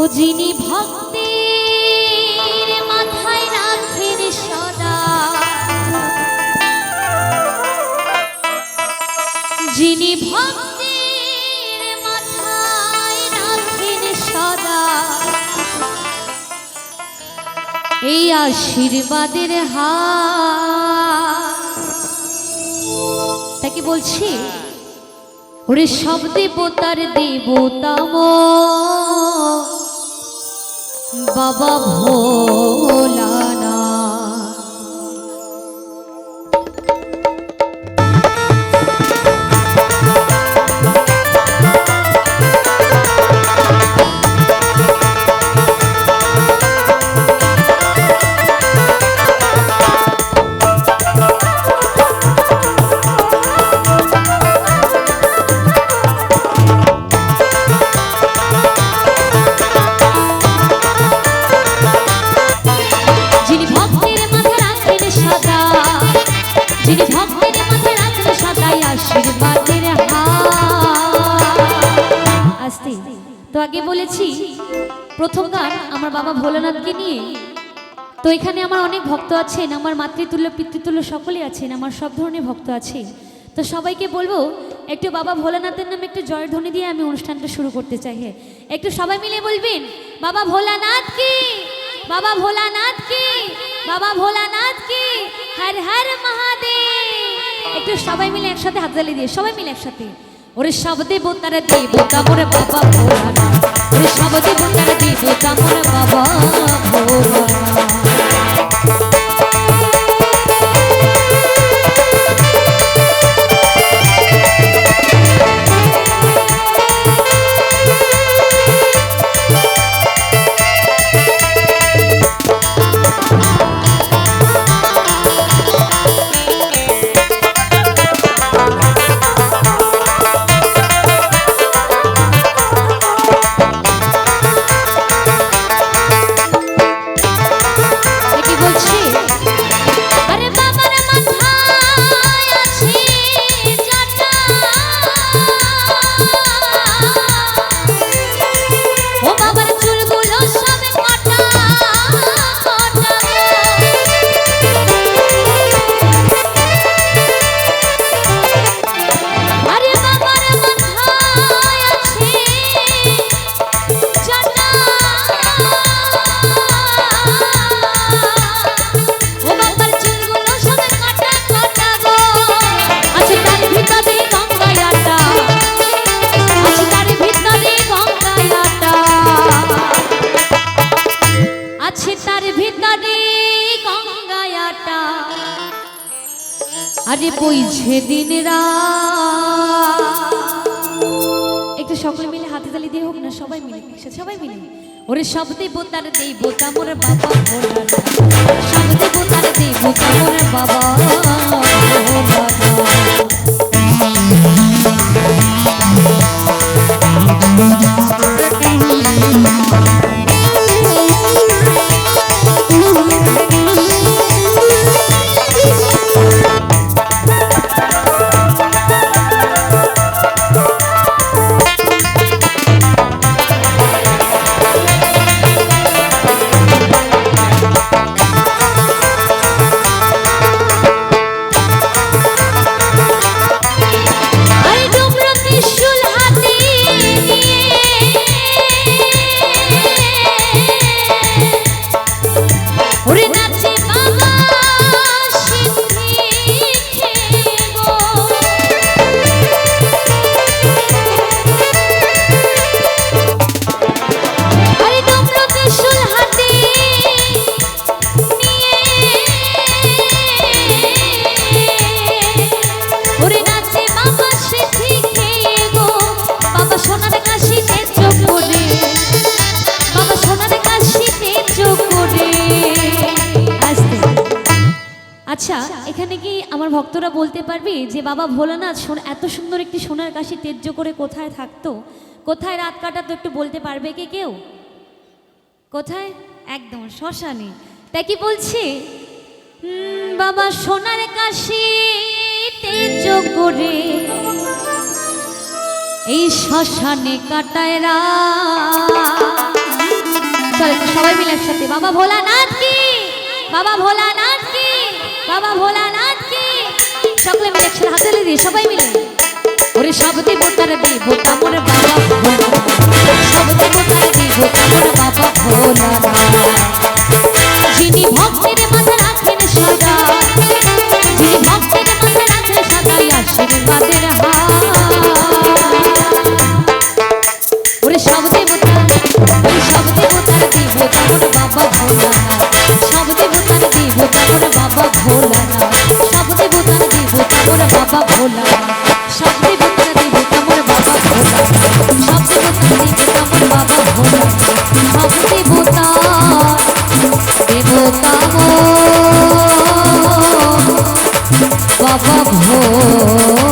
ও যিনি ভক্তির মাথায় রাখেন সদা। যিনি ভক্তির মাথায় রাখেন সদা। এই আশীর্বাদের হাত। তাকে বলছি, ওরে সব দেবতার দেবতাম বাবা ভোলানা তো প্রথম গান আমার বাবা ভোলানাথকে নিয়ে। তো এখানে আমার অনেক ভক্ত আছেন, আমার মাতৃতুল্য, পিতৃতুল্য সকলে আছেন, আমার সব ধরনের ভক্ত আছে। তো সবাইকে বলব, একটু বাবা ভোলানাথের নামে একটু জয়ের ধ্বনি দিয়ে আমি অনুষ্ঠানটা শুরু করতে চাই। হ্যাঁ একটু সবাই মিলে বলবেন, বাবা ভোলানাথ কি? বাবা ভোলানাথ কি? বাবা ভোলানাথ কি? হর হর মহাদেব। একটু সবাই মিলে একসাথে হাততালি দিয়ে সবাই মিলে একসাথে। ওরে সব দেবতার দেবতা মোরে বাবা ভোলানাথ ওরে সব দেবতার দেবতা মোরে বাবা ভোলানাথ আছে তার ভিতরে গঙ্গায়াটা আরে বইছে দিন একটু সকলে মিলে হাতে তালি দিয়ে হোক না, সবাই মিলে সবাই মিলে। ওরে সব দেবতার দেবতা, মোর বাবা ভোলানাথ সব দেবতার দেবতা মোর বাবা। আচ্ছা এখানে কি আমার ভক্তরা বলতে পারবি যে, বাবা ভোলানাথ এত সুন্দর একটি সোনার কাশি তেজ্য করে কোথায় থাকতো? কোথায় রাত কাটাতো একটু বলতে পারবে কি কেউ? কোথায়? একদম, শ্মশানে। তাই কি বলছে? বাবা সোনার কাশি তেজ করে এই শ্মশানে কাটায় সবাই মিলে একসাথে। বাবা ভোলানাথ কি? বাবা ভোলানাথ কি? বাবা ভোলানাথ কি? সকলে মিলে একসাথে হাতে দিয়ে সবাই মিলে। ওরে সব দেবতার দেব কামর বাবা ভোলা সব দেবতার দেব কামর বাবা ভোলানাথ। हो